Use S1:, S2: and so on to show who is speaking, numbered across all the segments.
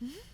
S1: ใ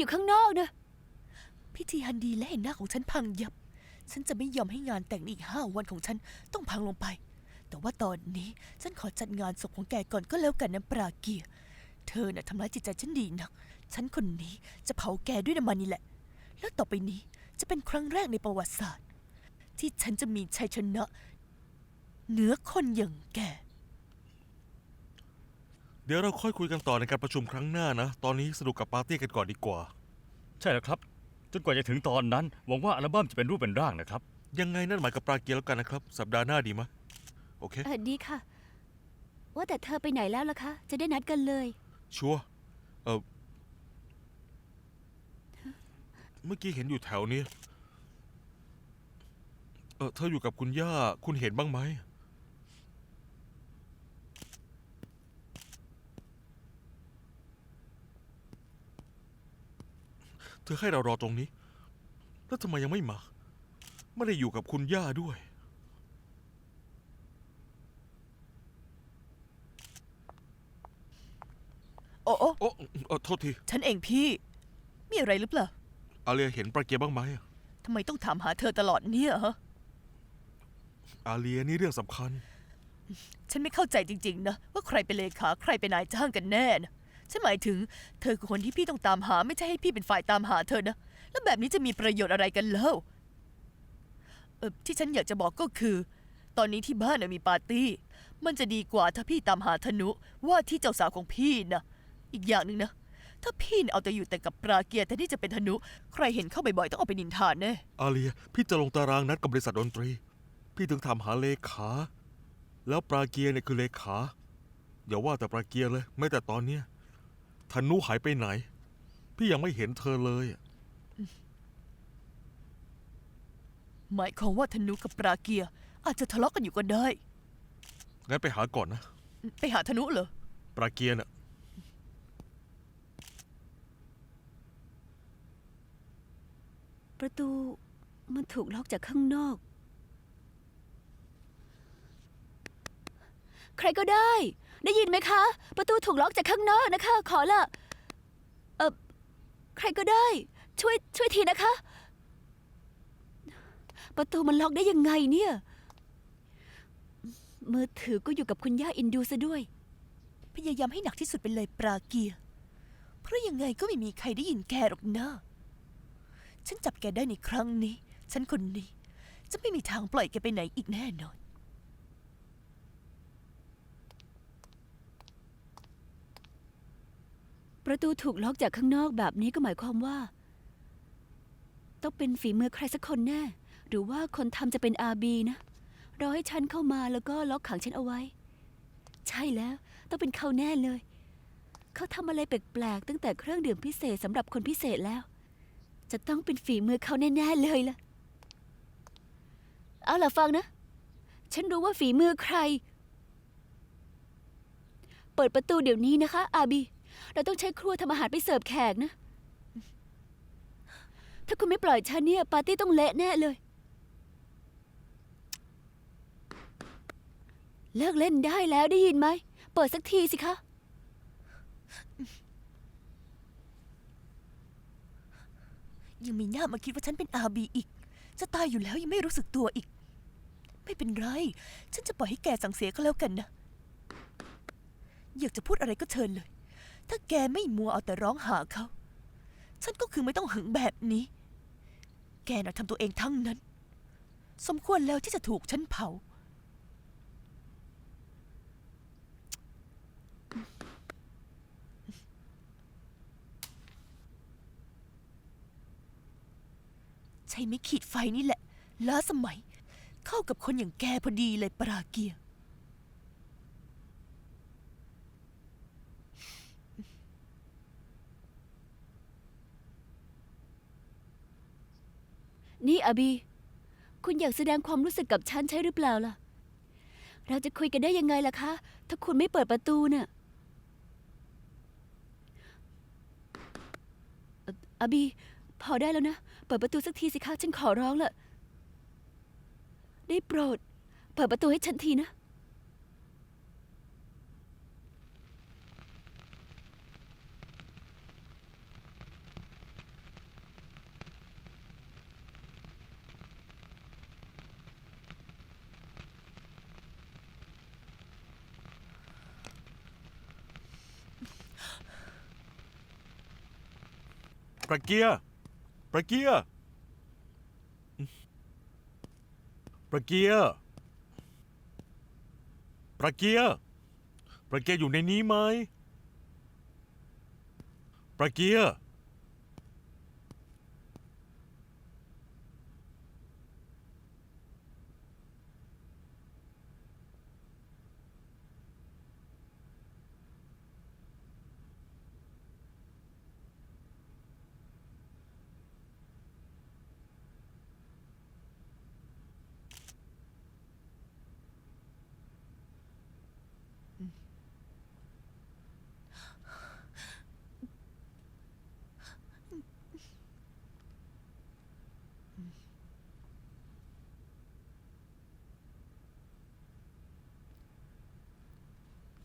S1: อยู่ข้างนอกนะ พิธีฮันดีและเห็นหน้าของฉันพังยับ ฉันจะไม่ยอมให้งานแต่งในอีกห้าวันของฉันต้องพังลงไป แต่ว่าตอนนี้ฉันขอจัดงานศพของแกก่อนก็แล้วกันนะปราเกียร์เธอน่ะทำร้ายจิตใจฉันดีนัก ฉันคนนี้จะเผาแกด้วยน้ำมันนี่แหละ แล้วต่อไปนี้จะเป็นครั้งแรกในประวัติศาสตร์ ที่ฉันจะมีชัยชนะเหนือคนอย่างแก
S2: ดี๋ยวเราค่อยคุยกันต่อในการประชุมครั้งหน้านะ ตอนนี้สนุกกับปาร์ตี้กันก่อนดีกว่า
S3: ใช่แล้วครับ จนกว่าจะถึงตอนนั้น หวังว่าอัลบั้มจะเป็นรูปเป็นร่างนะครับ
S2: ยังไงนั่นหมายกับปลาเกียร์แล้วกันนะครับ สัปดาห์หน้าดีไหมโอเค
S1: เออดีค่ะ ว่าแต่เธอไปไหนแล้วล่ะคะ จะได้นัดกันเลย
S2: ชัวร์เออเมื่อกี้เห็นอยู่แถวนี้ เออเธออยู่กับคุณย่า คุณเห็นบ้างไหม ธอให้เรารอตรงนี้ แล้วทำไมยังไม่มา ไม่ได้อยู่กับคุณย่าด้วย
S1: โอ้โอ้
S2: โอ้เออโทษที
S1: ฉันเองพี่ มีอะไรหรือเปล่า
S2: อาเลียเห็นปลาเกียร์บ้างไหม
S1: ทำไมต้องถามหาเธอตลอดเนี่ยฮะ
S2: อาเลียนี่เรื่องสำคัญ
S1: ฉันไม่เข้าใจจริง ๆ นะ ว่าใครเป็นเลขาใครเป็นนายจ้างกันแน่นะ ฉันหมายถึงเธอคือคนที่พี่ต้องตามหาไม่ใช่ให้พี่เป็นฝ่ายตามหาเธอนะ แล้วแบบนี้จะมีประโยชน์อะไรกันเล่าเออที่ฉันอยากจะบอกก็คือ ตอนนี้ที่บ้านน่ะมีปาร์ตี้ มันจะดีกว่าถ้าพี่ตามหาธนุว่าที่เจ้าสาวของพี่นะอีกอย่างหนึ่งนะ ถ้าพี่น่ะเอาแต่อยู่แต่กับปราเกียร์แต่นี่จะเป็นธนุ ใครเห็นเข้าบ่อยๆต้องเอาไปนินทานแน่
S2: อาเลีย พี่จะลงตารางนัดกับบริษัทดนตรี พี่ถึงถามหาเลขา แล้วปลาเกียร์เนี่ยคือเลขาอย่าว่าแต่ปลาเกียร์เลย ไม่แต่ตอนเนี้ย ธนุหายไปไหน พี่ยังไม่เห็นเธอเลยอะ
S1: หมายความว่าธนุกับปราเกียร์อาจจะทะเลาะกันอยู่ก็ได้
S2: งั้นไปหาก่อนนะ
S1: ไปหาธนุเหรอ
S2: ปลาเกียร์น่ะ
S1: ประตูมันถูกล็อกจากข้างนอก ใครก็ได้ ได้ยินไหมคะ ประตูถูกล็อกจากข้างนอกนะคะ ขอละเออใครก็ได้ ช่วยช่วยทีนะคะ ประตูมันล็อกได้ยังไงเนี่ย มือถือก็อยู่กับคุณย่าอินดูซะด้วย พยายามให้หนักที่สุดไปเลยปราเกีย เพราะยังไงก็ไม่มีใครได้ยินแกหรอกนะ ฉันจับแกได้ในครั้งนี้ ฉันคนนี้ จะไม่มีทางปล่อยแกไปไหนอีกแน่นอน ประตูถูกล็อกจากข้างนอกแบบนี้ก็หมายความว่า ต้องเป็นฝีมือใครสักคนแน่ หรือว่าคนทำจะเป็นอาบีนะ รอให้ฉันเข้ามาแล้วก็ล็อกขังฉันเอาไว้ ใช่แล้ว ต้องเป็นเขาแน่เลย เขาทำอะไรแปลกๆตั้งแต่เครื่องดื่มพิเศษสำหรับคนพิเศษแล้ว จะต้องเป็นฝีมือเขาแน่ๆเลยล่ะ เอาล่ะฟังนะ ฉันรู้ว่าฝีมือใคร เปิดประตูเดี๋ยวนี้นะคะ อาบี เราต้องใช้ครัวทำอาหารไปเสิร์ฟแขกนะ ถ้าคุณไม่ปล่อยฉันเนี่ยปาร์ตี้ต้องเละแน่เลย เลิกเล่นได้แล้วได้ยินไหม เปิดสักทีสิคะ ยังมีหน้ามาคิดว่าฉันเป็นอาบีอีก จะตายอยู่แล้วยังไม่รู้สึกตัวอีก ไม่เป็นไร ฉันจะปล่อยให้แกสั่งเสียก็แล้วกันนะ อยากจะพูดอะไรก็เชิญเลย ถ้าแกไม่มัวเอาแต่ร้องหาเขา ฉันก็คือไม่ต้องหึงแบบนี้ แกน่ะทำตัวเองทั้งนั้น สมควรแล้วที่จะถูกฉันเผา ใช้ไม่ขีดไฟนี่แหละ ล้าสมัย เข้ากับคนอย่างแกพอดีเลยปราเกียร์
S4: นี่อาบี คุณอยากแสดงความรู้สึกกับฉันใช่หรือเปล่าล่ะ เราจะคุยกันได้ยังไงล่ะคะ ถ้าคุณไม่เปิดประตูน่ะเอ่ออาบี พอได้แล้วนะ เปิดประตูสักทีสิคะ ฉันขอร้องละได้โปรด เปิดประตูให้ฉันทีนะ
S2: ประเกียร์ประเกียร์ประเกียร์ประเกียร์ประเกียร์อยู่ในนี้ไหมประเกียร์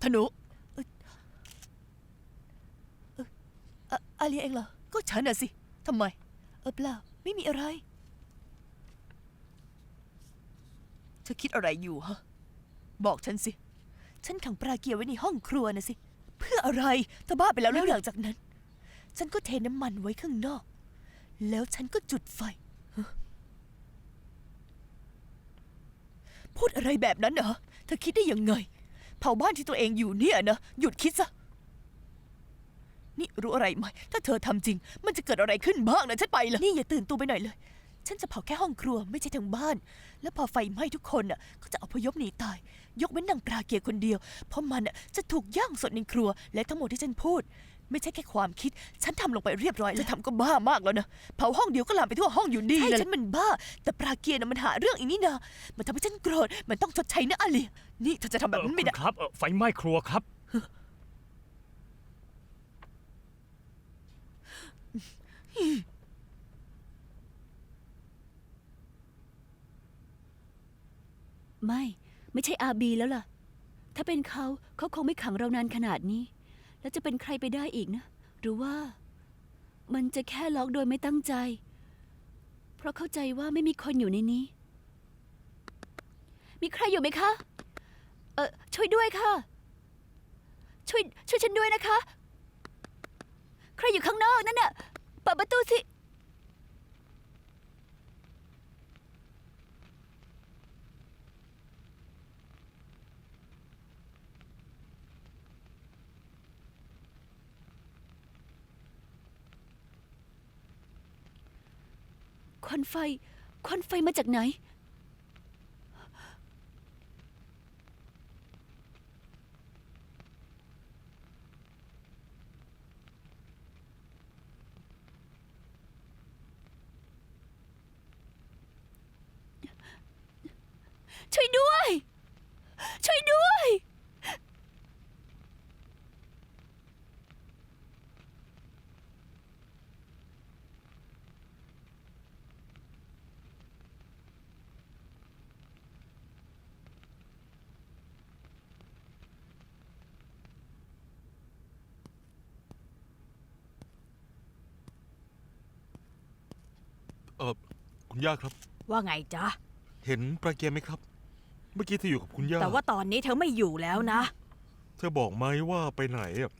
S1: ธนุเอ่อเอ่ออะอาเลียเองเหรอ ก็ฉันน่ะสิทำไม เออเปล่า ไม่มีอะไร เธอคิดอะไรอยู่ฮะ บอกฉันสิ ฉันขังปลาเกียวไว้ในห้องครัวนะสิ เพื่ออะไรเธอบ้าไปแล้วแล้วหลังจากนั้น ฉันก็เทน้ำมันไว้ข้างนอก แล้วฉันก็จุดไฟฮะพูดอะไรแบบนั้นเหรอ เธอคิดได้ยังไง เผาบ้านที่ตัวเองอยู่เนี่ยนะ หยุดคิดซะ นี่รู้อะไรไหม ถ้าเธอทำจริง มันจะเกิดอะไรขึ้นบ้างนะฉันไปละนี่อย่าตื่นตัวไปหน่อยเลย ฉันจะเผาแค่ห้องครัวไม่ใช่ทั้งบ้าน แล้วพอไฟไหม้ทุกคนน่ะก็จะอพยพหนีตาย ยกเว้นนางปลาเกียคนเดียว เพราะมันน่ะจะถูกย่างสดในครัว และทั้งหมดที่ฉันพูด ไม่ใช่แค่ความคิด ฉันทำลงไปเรียบร้อยแล้วจะทำก็บ้ามากแล้วนะ เผาห้องเดียวก็ลามไปทั่วห้องอยู่ดีใช่ฉันมันบ้า แต่ปลาเกียร์น่ะมันหาเรื่องอีนี่นะมันทำให้ฉันโกรธ มันต้องชดใช้นะอาเลียนี่เธอจะทำแบบ
S3: เอ่อ
S1: นั้นไม่
S3: คุ
S1: ได้
S3: ณครับเอ่อไฟไหม้ครัวครับ
S4: ไม่ ไม่ใช่อาบีแล้วล่ะ ถ้าเป็นเขาเขาคงไม่ขังเรานานขนาดนี้ แล้วจะเป็นใครไปได้อีกนะ หรือว่า มันจะแค่ล็อกโดยไม่ตั้งใจ เพราะเข้าใจว่าไม่มีคนอยู่ในนี้ มีใครอยู่ไหมคะ เออช่วยด้วยค่ะ ช่วยช่วยฉันด้วยนะคะ ใครอยู่ข้างนอกนั่นน่ะเปิดประตูสิ ควันไฟ ควันไฟมาจากไหน ช่วยด้วย ช่วยด้วย
S2: เออคุณย่าครับ
S5: ว่าไงจ๊ะ
S2: เห็นปลาเกียร์ไหมครับ เมื่อกี้เธออยู่กับคุณย่า
S5: แต่ว่าตอนนี้เธอไม่อยู่แล้วนะ
S2: เธอบอกไหมว่าไปไหนอะ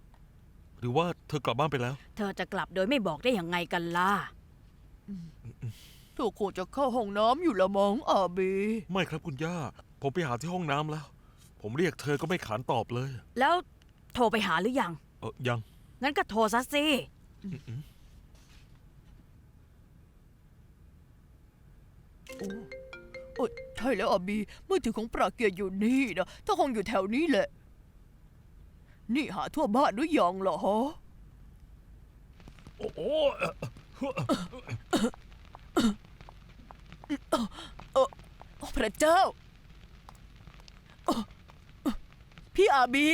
S2: หรือว่าเธอกลับบ้านไปแล้ว
S5: เธอจะกลับโดยไม่บอกได้ยังไงกันล่ะ
S1: เธอคงจะเข้าห้องน้ำอยู่ละมั้งอาเบ
S2: ไม่ครับคุณย่า ผมไปหาที่ห้องน้ำแล้ว ผมเรียกเธอก็ไม่ขานตอบเลย
S5: แล้วโทรไปหาหรือยัง
S2: เออยัง
S5: งั้นก็โทรซะสิ
S1: โอ้โอ้ใช่แล้วอาบีมือถือของปราเกียร์อยู่นี่นะถ้าคงอยู่แถวนี้แหละ นี่หาทั่วบ้านหรือยังเหรอฮะ
S3: โอ้โห
S1: โอ้พระเจ้า พี่อาบี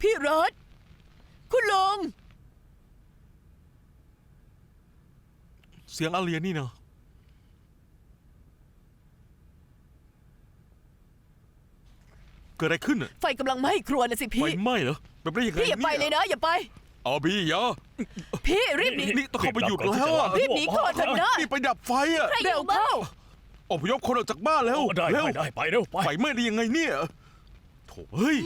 S1: พี่รัฐคุณลุง
S2: สียงอาเลียนี่เนาะเกิดอะไรขึ้นน่ะ
S1: ไฟกำลังไหม้ครัวนะสิ
S2: ไฟ
S1: พี่
S2: ไหม้เหรอเป็นไปได้ยังไง
S1: พี่อย่าไปเลยนะ อย่าไป
S2: อาบีอย่า
S1: พี่รีบหนี
S2: นี่ต้องเข้าไปหยุดแล้วอะ
S1: รีบหนีก่อนเถอะนะ
S2: นี่ไปดับไฟอะ
S1: เร็วเข้า
S2: อพยพคนออกจากบ้านแล้ว
S3: โอ้ได้
S2: เร็ว
S3: ได้ได้ไปเร็วไป
S2: ไฟไหม้ได้ยังไงเนี่ยโถเฮ้ย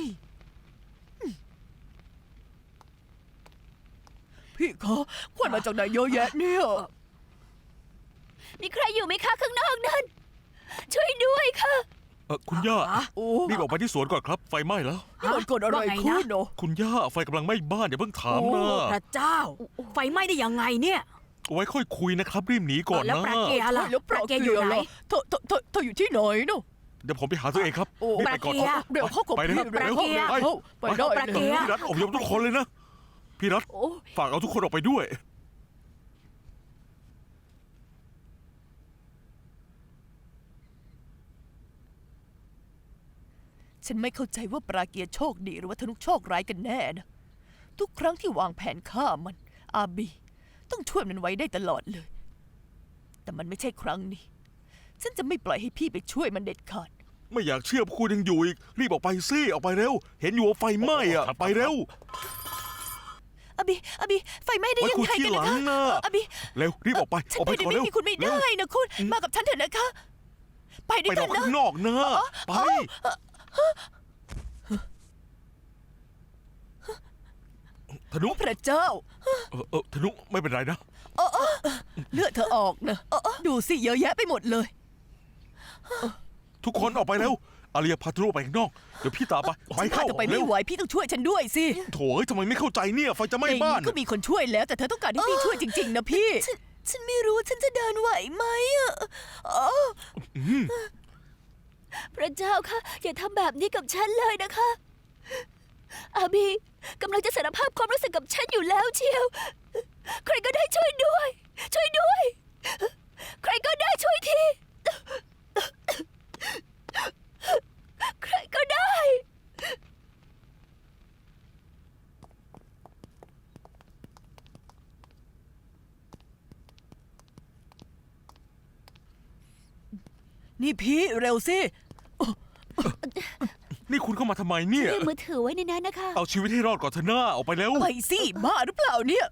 S1: พี่คะควันมาจากไหนเยอะแยะเนี่ย
S4: มีใครอยู่ไหมคะข้างนอกนั้นช่วยด้วยค่ะ
S2: เออคุณย่า
S5: ฮะ
S1: โอ้
S2: รีบออกไปที่สวนก่อนครับ ไฟไหม้แล้ว
S1: นี่มันเกิดอะไร
S5: ว่าไงนะ
S1: ขึ้นเนาะ
S2: คุณย่าไฟกำลังไหม้บ้านอย่าเพิ่งถาม
S5: โอ้
S2: นะ
S5: พระเจ้า ไฟไหม้ได้ยังไงเนี่ย
S2: ไว้ค่อยคุยนะครับ รีบหนีก่อน
S5: แล้ว
S2: นะ
S5: ปราเกียร์ล่ะ
S1: แล้วป
S5: ปรา
S1: รา
S5: เกี
S1: เกี
S5: ย
S1: ย
S5: ร์อยู่ไหน
S1: ล่ะเธอเธอเธอเธออยู่ที่ไหนเนาะ
S2: เดี๋ยวผมไปหาตัวเองครับ
S1: โอ้
S2: รีบไปก่อน
S5: ปราเกียร์
S1: เดี๋ยวเข้ากับ
S2: ไปเลย
S1: พี่
S2: ครับ
S1: เร็ว
S5: ปราเกียร์
S1: เข้าไปได้
S5: ปรา
S1: เล
S5: เกี
S1: ย
S5: ยร์
S2: พี่รัฐอพยพทุกคนเลยนะพี่รัฐ
S4: โอ้
S2: ฝากเอาทุกคนออกไปด้วย
S1: ฉันไม่เข้าใจว่าปราเกียร์โชคดีหรือว่าธนุโชคร้ายกันแน่นะ ทุกครั้งที่วางแผนฆ่ามัน อาบี ต้องช่วยมันไว้ได้ตลอดเลย แต่มันไม่ใช่ครั้งนี้ ฉันจะไม่ปล่อยให้พี่ไปช่วยมันเด็ดขาด
S2: ไม่อยากเชื่อพวกคุณยังอยู่อีก รีบออกไปสิออกไปเร็ว เห็นอยู่ว่าไฟไหม้อะ
S3: ครับ
S2: ไปเร็ว
S1: อาบีอาบี ไฟไหม้ได้
S2: ไว้
S1: ยัง
S2: คุย
S1: ไง
S2: ที่
S1: กัน
S2: หลั
S1: นะ
S2: ง
S1: คะ
S2: นะ
S1: อาบี
S2: เร็วรีบออกไป
S1: ฉัน
S2: ออก
S1: ไป
S2: ไป
S1: โด
S2: ก่อยน
S1: ไม่
S2: เร็ว
S1: มีคุณไม่
S2: เร็ว
S1: ได้นะคุณ มากับฉันเถอะนะคะ ไปด้
S2: ไป
S1: วย
S2: ร
S1: กั
S2: อน
S1: นะ
S2: ข้างนอกนะไป ธนุ
S1: พระเจ้า
S2: เออเออธนุไม่เป็นไรนะ
S1: เลือดเธอออกนะดูสิเยอะแยะไปหมดเลย
S2: ทุกคนออกไปเร็วอาเลียพาธนุไปข้างนอก เดี๋ยวพี่ตามไปไป
S1: ฉัน
S2: เข้า
S1: พาเธอไป
S2: เร็
S1: ไม่
S2: ว
S1: ไหว พี่ต้องช่วยฉันด้วยสิ
S2: โถ่เอ้ยทำไมไม่เข้าใจเนี่ย ไฟจะไหม้
S1: ใน
S2: บ้าน
S1: นี้ก็มีคนช่วยแล้วแต่เธอต้องการให้พี่ช่วยจริง ๆ นะพี่ ฉันไม่รู้ฉันจะเดินไหวไหมอะ
S4: พระเจ้าคะอย่าทำแบบนี้กับฉันเลยนะคะ อาบีกำลังจะสารภาพความรู้สึกกับฉันอยู่แล้วเชียว ใครก็ได้ช่วยด้วย ช่วยด้วย ใครก็ได้ช่วยที ใครก็ได้
S1: นี่พี่เร็วสิ
S2: นี่คุณเข้ามาทำไมเนี่ย
S4: เรียกมือถือไว้ในนั้นนะคะ
S2: เอาชีวิตให้รอดก่อนเถอะหน้าออกไปแล้ว
S1: ไปสิบ้าหรือเปล่าเนี่ย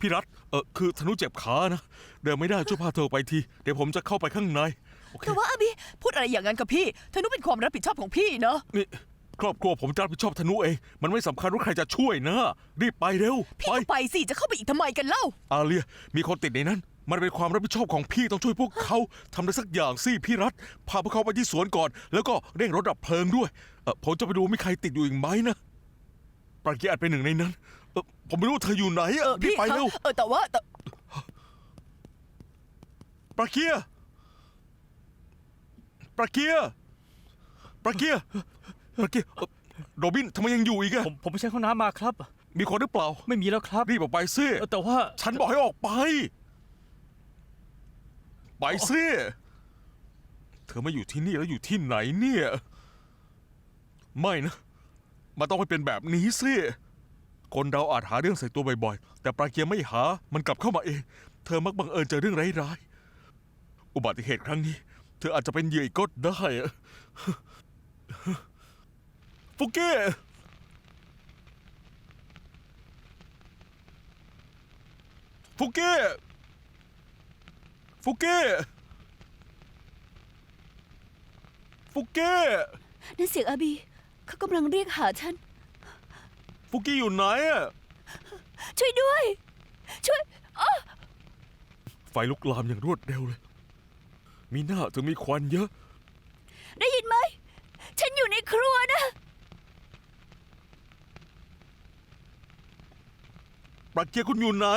S2: พี่รัฐเออคือธนุเจ็บขานะ เดินไม่ได้ช่วยพาเธอไปที เดี๋ยวผมจะเข้าไปข้างใน โอเค
S1: แต่ว่าอาบีพูดอะไรอย่างนั้นกับพี่เธอนุเป็นความรับผิดชอบของพี่เนาะ
S2: นี่ ครอบครัวผมจะรับผิดชอบธนุเอง มันไม่สำคัญว่าใครจะช่วยนะ รีบไปเร็ว
S1: พี่
S2: ไป
S1: ก็ไปสิจะเข้าไปอีกทำไมกันเล่า
S2: อาเลียมีคนติดในนั้น มันเป็นความรับผิดชอบของพี่ต้องช่วยพวกเขาทำอะไรสักอย่างสิพี่รัฐ พาพวกเขาไปที่สวนก่อน แล้วก็เร่งรถดับเพลิงด้วยเออผมจะไปดูมีใครติดอยู่อีกไหมนะปราเกียร์อาจเป็นหนึ่งในนั้นเออผมไม่รู้เธออยู่ไหน
S1: เอ
S2: อะ
S1: อ
S2: รีบ
S1: พี่
S2: ไป
S1: คะ
S2: เร็ว
S1: เออแต่ว่าแต่
S2: ปราเกียร์ปราเกียร์ปราเกียร์ปราเกียร์เอ่อโรบินทำไมยังอยู่อีกอะ
S3: ผมผมไปใช้ห้องน้ำมาครับ
S2: มีคนหรือเปล่า
S3: ไม่มีแล้วครับ
S2: รีบออกไปซิ
S3: เออแต่ว่า
S2: ฉันบอกให้ออกไป ไปซิเธอม่อยู่ที่นี่แล้วอยู่ที่ไหนเนี่ย ไม่นะมันต้องไม่เป็นแบบนี้สิคนเราอาจหาเรื่องใส่ตัวบ่อยๆ แต่ปลาเกียร์ไม่หา มันกลับเข้ามาเอง เธอมักบังเอิญเจอเรื่องร้ายๆ อุบัติเหตุครั้งนี้ เธออาจจะเป็นเหยื่ออีกก็ได้ฟุกเก้ฟุกเก้ ฟุกเก้ฟุกเก้
S4: นั่นเสียงอาบี เขากำลังเรียกหาฉัน
S2: ฟุกกี้อยู่ไหนอะ
S4: ช่วยด้วย ช่วย
S2: ไฟลุกลามอย่างรวดเร็วเลย มีหน้าถึงมีควันเยอะ
S4: ได้ยินไหม ฉันอยู่ในครัวนะ
S2: ปรักเกียร์คุณอยู่ไหน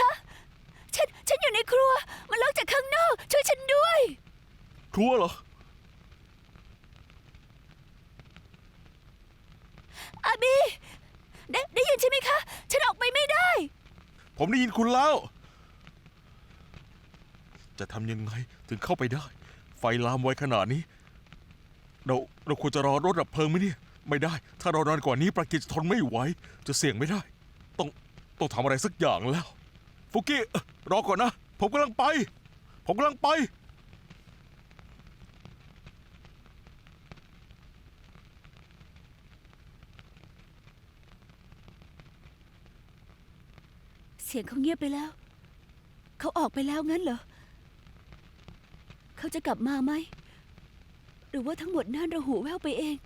S2: ค
S4: ฉัน ฉันอยู่ในค
S2: รัว
S4: มันล็อกจากข้างนอก ช่วยฉันด้วย
S2: ครัวเหรอ
S4: อาบี ได้ได้ยินใช่ไหมคะ ฉันออกไปไม่ได้
S2: ผมได้ยินคุณแล้ว จะทำยังไงถึงเข้าไปได้ ไฟลามไวขนาดนี้ เราเราควรจะรอรถดับเพลิงไหมเนี่ย ไม่ได้ ถ้ารอนานกว่านี้ประกิจทนไม่ไหว จะเสี่ยงไม่ได้ ต้องต้องทำอะไรสักอย่างแล้ว ฟุกี้ รอก่อนนะ ผมกำลังไป ผมกำลังไป
S4: เสียงเขาเงียบไปแล้ว เขาออกไปแล้วงั้นเหรอ เขาจะกลับมาไหม หรือว่าทั้งหมดนั่นเราหูแว่วไปเอง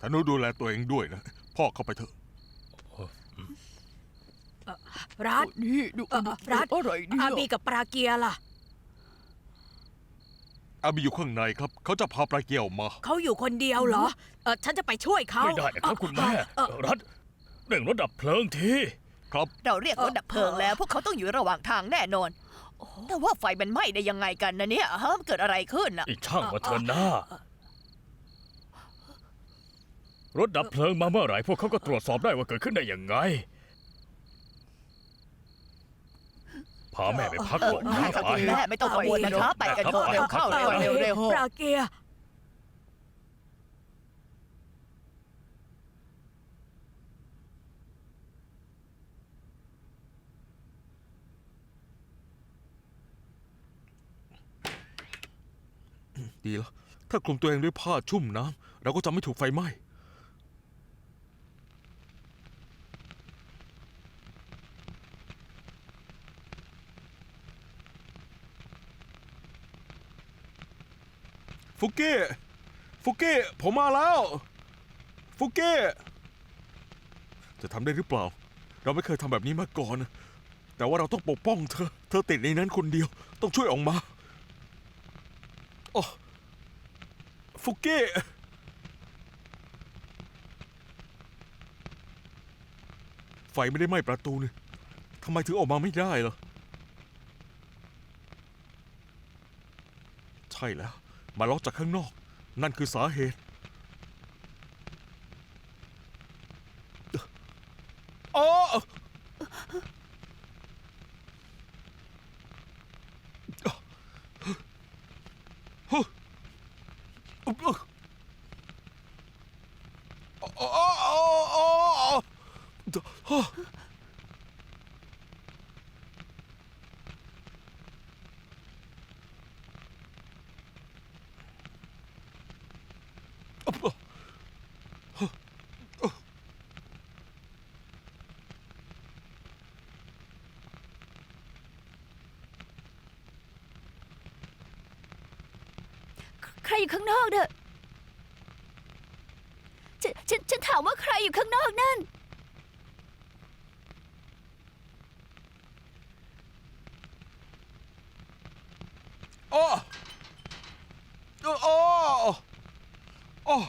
S2: ธนุดูแลตัวเองด้วยนะ พ่อเข้าไปเถอะ
S5: รัฐ
S1: นี่ดู
S5: เอ่อรัฐ
S1: อะไรเนี่ย
S5: อาบีกับปราเกียล่ะ
S2: อาบีอยู่ข้างในครับ เขาจะพาปลาเกียวมา
S5: เขาอยู่คนเดียวเหรอเออฉันจะไปช่วยเขา
S3: ไม่ได้นะครับคุณแม่
S5: เอ่อ
S3: รัฐเร่งรถดับเพลิงที
S2: ครับ
S1: เราเรียกรถดับเพลิงแล้ว พวกเขาต้องอยู่ระหว่างทางแน่นอน แต่ว่าไฟมันไหม้ได้ยังไงกันนะเนี่ยฮะเกิดอะไรขึ้นน่ะ
S3: อีกช่างมาเถอะหน้า รถดับเพลิงมาเมื่อไหร่ พวกเขาก็ตรวจสอบได้ว่าเกิดขึ้นได้ยังไง พาแม่ไปพัก
S1: เอ
S3: ก่
S1: อ
S3: อน
S1: ได้
S3: นะครับ
S1: คุณแม่ไม่ต้องกังวลนะคะไปกันเถอะเร็วเข้าเร็วเร็วเร็ว
S5: ปราเกีย
S2: ดีแล้ว ถ้าคลุมตัวเองด้วยผ้าชุ่มน้ำเราก็จะไม่ถูกไฟไหม้ ฟุกกี้ ฟุกกี้ ผมมาแล้ว ฟุกกี้ จะทำได้หรือเปล่า เราไม่เคยทำแบบนี้มาก่อน แต่ว่าเราต้องปกป้องเธอ เธอติดในนั้นคนเดียว ต้องช่วยออกมาโอ้ฟุกกี้ไฟไม่ได้ไหม้ประตูนี่ทำไมถึงออกมาไม่ได้เหรอใช่แล้ว มาล็อกจากข้างนอก นั่นคือสาเหตุอ๋ออ๋ออ๋ออ๋อ
S4: ใครอยู่ข้างนอกเด้อฉันฉันฉันถามว่าใครอยู่ข้างนอกนั่น
S2: โอ้ โอ้ โอ้อ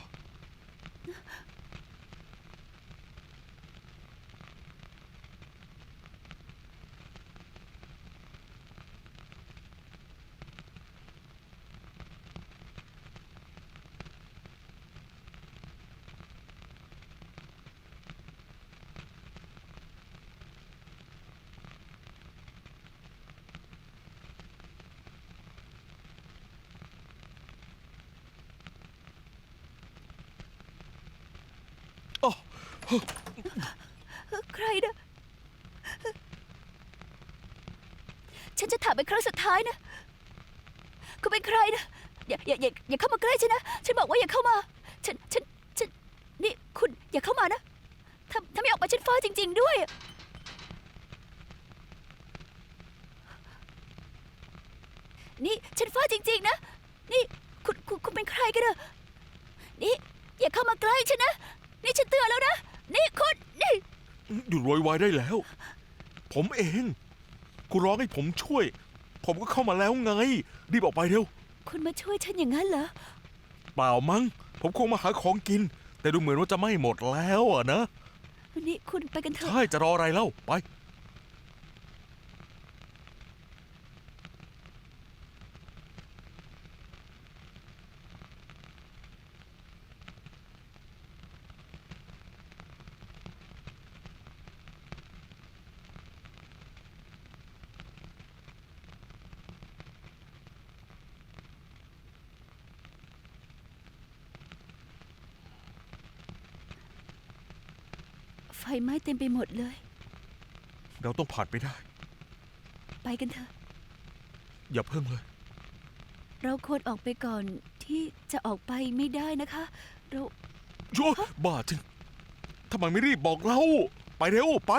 S4: ใครเด้อ ฉันจะถามเป็นครั้งสุดท้ายนะ คุณเป็นใครนะ อย่าอย่าอย่าอย่าเข้ามาใกล้ฉันนะ ฉันบอกว่าอย่าเข้ามา ฉันฉันฉันนี่คุณอย่าเข้ามานะถ้าถ้าไม่ออกมาฉันฟ้าจริง ๆ ด้วย นี่ฉันฟ้าจริง ๆ นะ นี่คุณคุณคุณเป็นใครกันเนอะนี่อย่าเข้ามาใกล้ฉันนะ นี่ฉันเตือนแล้วนะ นี่คุณนี่
S2: หยุดโวยวายได้แล้ว ผมเอง คุณร้องให้ผมช่วย ผมก็เข้ามาแล้วไง รีบออกไปเร็ว
S4: คุณมาช่วยฉันอย่างนั้นเหรอ
S2: เปล่ามั้ง ผมคงมาหาของกิน แต่ดูเหมือนว่าจะไม่หมดแล้วอะนะ
S4: วันนี้คุณไปกันเถอะ
S2: ใช่จะรออะไรเล่า ไป
S4: ไฟไหม้เต็มไปหมดเลย
S2: เราต้องผ่านไปได้
S4: ไปกันเถอะ
S2: อย่าเพิ่งเลย
S4: เราควรออกไปก่อนที่จะออกไปไม่ได้นะคะ เรา
S2: โย่บ้าจริงทำไมไม่รีบบอกเรา ไปเร็ว ไป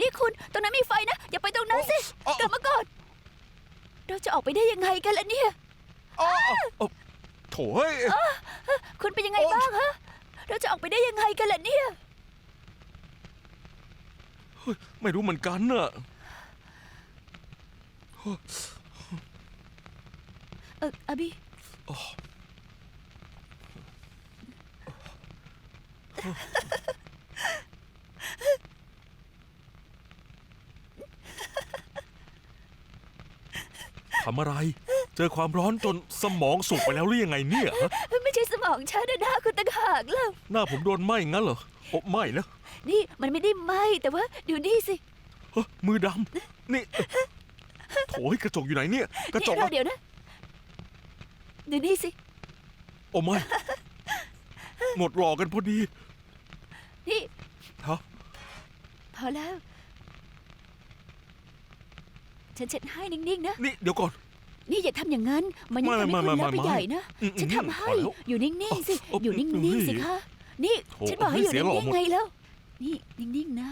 S4: นี่คุณตรงนั้นมีไฟนะ อย่าไปตรงนั้นสิ
S2: อ๋อ
S4: กลับมาก่อน เราจะออกไปได้ยังไงกันล่ะเนี่ย
S2: อ้าวอ้าวโถ่เฮ้ย
S4: คุณเป็นยังไง
S2: โอ๊ย
S4: บ้างฮะ เราจะออกไปได้ยังไงกันล่ะเนี่ย
S2: ไม่รู้เหมือนกันน่ะ
S4: เอออาบี
S2: ทำอะไร เจอความร้อนจนสมองสุกไปแล้วหรือยังไงเนี่ยฮะ
S4: ไม่ใช่สมองฉันนะหน้าคุณต่างหากแล้ว
S2: หน้าผมโดนไหม้งั้นเหรอโอ้ไหม้แล้ว
S4: นี่มันไม่ได้ไหมแต่ว่าดูนี่สิ
S2: เฮ้ยมือดำนี่โถ่กระจกอยู่ไหนเนี่ย กระจ
S4: นี่
S2: ก
S4: เรา
S2: อะ
S4: เดี๋ยวนะดูนี่สิ
S2: โอ้ไม่หมดหลอกกันพอดี
S4: นี่
S2: ฮะ
S4: พอแล้ว ฉันเช็ดให้นิ่งๆนะ
S2: นี่เดี๋ยวก่อน
S4: นี่อย่าทำอย่างนั้น มันยังทำให้
S2: ไม่
S4: คุณ
S2: ไม่
S4: เลอะ
S2: ไม่
S4: ไป
S2: ไม่
S4: ใหญ่นะ
S2: อืม
S4: ฉันทำให้
S2: พอแล้ว
S4: อยู่นิ่งๆสิ
S2: โอ้
S4: อยู่นิ่ง
S2: เฮ้ย
S4: ๆสิคะ นี่
S2: โถ่
S4: ฉันบอกให้อยู่
S2: เสียหล่อ
S4: นิ่ง
S2: หมด
S4: ๆไงแล้ว นี่นิ่งๆนะ